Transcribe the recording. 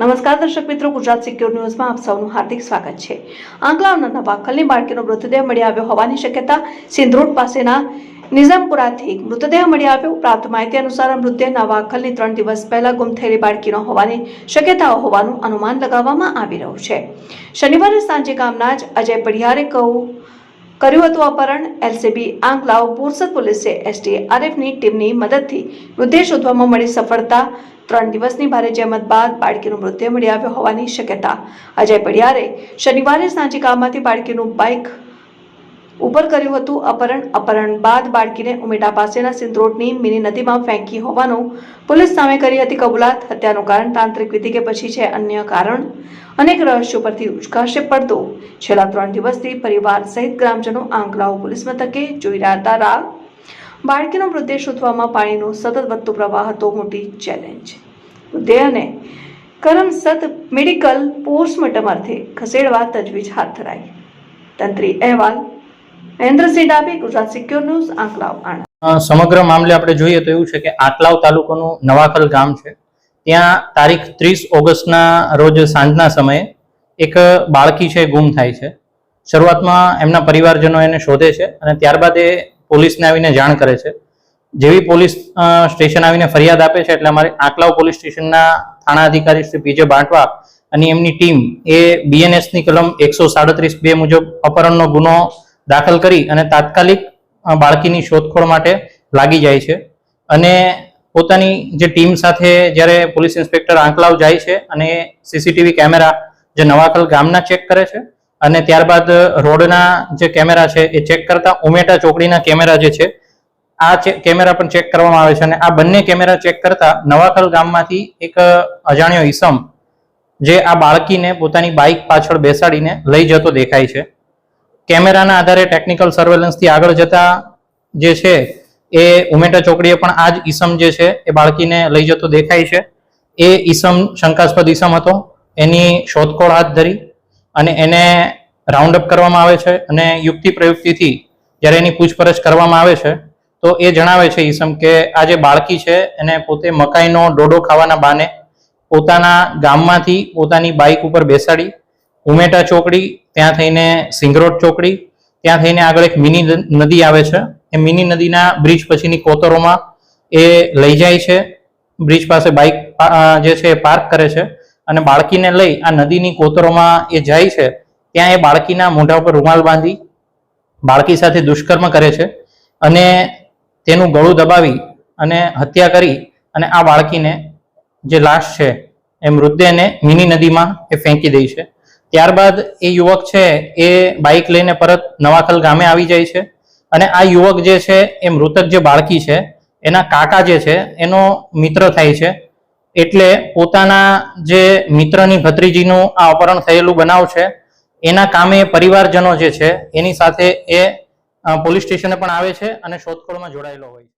નમસ્કાર દર્શક મિત્રો, ગુજરાત સિક્યોર ન્યૂઝમાં આપ સૌનું હાર્દિક સ્વાગત છે. આંકલાવના નવાખલની બાળકીનો મૃતદેહ મળી આવ્યો હોવાની શક્યતા સિંધરોડ પાસેના નિઝામપુરાથી મૃતદેહ મળી આવ્યો. પ્રાપ્ત માહિતી અનુસાર મૃતદેહ નવાખલની ત્રણ દિવસ પહેલા ગુમ થયેલી બાળકીનો હોવાની શક્યતાઓ હોવાનું અનુમાન લગાવવામાં આવી રહ્યું છે. શનિવારે સાંજે ગામના જ અજય પડિયારે કહું કર્યું હતું અપહરણ. એલસીબી આંકલાવ બોરસદ પોલીસે એસડીઆરએફની ટીમની મદદથી મૃતદેહ શોધવામાં મળી સફળતા. ત્રણ દિવસની ભારે જહેમત બાદ બાળકીનો મૃતદેહ મળી આવ્યો હોવાની શક્યતા. અજય પડિયારે શનિવારે સાંજે ગામમાંથી બાળકીનું બાઇક ઉપર કર્યું હતું અપહરણ. અપહરણ બાદ બાળકીને ઉમેટા પાસેના સિંદ્રોટની મિની નદીમાં ફેંકી હોવાનું પોલીસ સામે કરી હતી કબૂલાત. હત્યાનું કારણ તાંત્રિક વિધિ કે પછી છે અન્ય કારણ? અનેક રહસ્યો પરથી ઉચકાશે પડતો. છેલ્લા ત્રણ દિવસથી પરિવાર સહિત ગ્રામજનો આંકલાઓ પોલીસ મથકે જોઈ રહ્યા હતા. રાગ? બાળકીનો મૃતદેહ શોધવામાં પાણીનો સતત વધતો પ્રવાહ હતો. મોટી ચેલેન્જ. મૃતદેહને કરમસદ મેડિકલ પોસ્ટમોર્ટમ અર્થે ખસેડવા તજવીજ હાથ ધરાઈ. તંત્રી અહેવાલ મહેન્દ્રસિંહ ડાબે ગુજરાત સિક્યોર ન્યૂઝ, આંકલાવ આણંદ. સમગ્ર મામલે આપણે જોઈએ તો એવું છે કે આટલાવ તાલુકાનું નવાખલ ગામ છે. ત્યાં તારીખ ત્રીસ ઓગસ્ટના રોજ સાંજના સમયે એક બાળકી છે, ગુમ થાય છે. શરૂઆતમાં એમના પરિવારજનો એને શોધે છે અને ત્યારબાદ એ પોલીસને આવીને જાણ કરે છે. જેવી પોલીસ સ્ટેશન આવીને ફરિયાદ આપે છે, એટલે અમારે આંકલાવ પોલીસ સ્ટેશનના થાણા અધિકારી શ્રી પીજે બાંટવા અને એમની ટીમ એ બીએનએસની કલમ એકસો સાડત્રીસ બે મુજબ અપહરણનો ગુનો દાખલ કરી અને તાત્કાલિક બાળકીની શોધખોળ માટે લાગી જાય છે. અને પોતાની જે ટીમ સાથે જ્યારે પોલીસ ઇન્સ્પેક્ટર આંકલાવ જાય છે અને સીસીટીવી કેમેરા જે નવાકલ ગામના ચેક કરે છે અને ત્યારબાદ રોડના જે કેમેરા છે એ ચેક કરતા ઉમેટા ચોકડીના કેમેરા જે છે, આ કેમેરા પણ ચેક કરવામાં આવે છે અને આ બંને કેમેરા ચેક કરતા નવાકલ ગામમાંથી એક અજાણ્યો ઈસમ જે આ બાળકીને પોતાની બાઇક પાછળ બેસાડીને લઈ જતો દેખાય છે. કેમેરાના આધારે ટેકનિકલ સર્વેલન્સથી આગળ જતા જે છે, એ ઉમેટા ચોકડીએ પણ આ જ ઈસમ જે છે, એ બાળકીને લઈ જતો દેખાય છે. એ ઈસમ શંકાસ્પદ ઈસમ હતો. એની શોધખોળ હાથ ધરી અને એને રાઉન્ડ અપ કરવામાં આવે છે અને યુક્તિ પ્રયુક્તિથી જ્યારે એની પૂછપરછ કરવામાં આવે છે, તો એ જણાવે છે ઈસમ કે આ જે બાળકી છે, એને પોતે મકાઈનો ડોડો ખાવાના બહાને પોતાના ગામમાંથી પોતાની બાઇક ઉપર બેસાડી ઉમેટા ચોકડી, ત્યાં થઈને સિંગરોડ ચોકડી, ત્યાં થઈને આગળ એક મિની નદી આવે છે. એ મિની નદીના બ્રિજ પછીની કોતરોમાં એ લઈ જાય છે. બ્રિજ પાસે બાઇક જે છે એ પાર્ક કરે છે અને બાળકીને લઈ આ નદીની કોતરોમાં એ જાય છે. ત્યાં એ બાળકીના મોઢા ઉપર રૂમાલ બાંધી બાળકી સાથે દુષ્કર્મ કરે છે અને તેનું ગળું દબાવી અને હત્યા કરી અને આ બાળકીને જે લાશ છે એ મૃતદેહને મિની નદીમાં એ ફેંકી દે છે. ત્યારબાદ એ યુવક છે એ બાઇક લઈને પરત નવાખલ ગામે આવી જાય છે અને આ યુવક જે છે એ મૃતક જે બાળકી છે એના કાકા જે છે એનો મિત્ર થાય છે. એટલે પોતાના જે મિત્રની ભત્રીજીનું આ અપહરણ થયેલું બનાવ છે, એના કામે પરિવારજનો જે છે એની સાથે એ પોલીસ સ્ટેશને પણ આવે છે અને શોધખોળમાં જોડાયેલો હોય છે.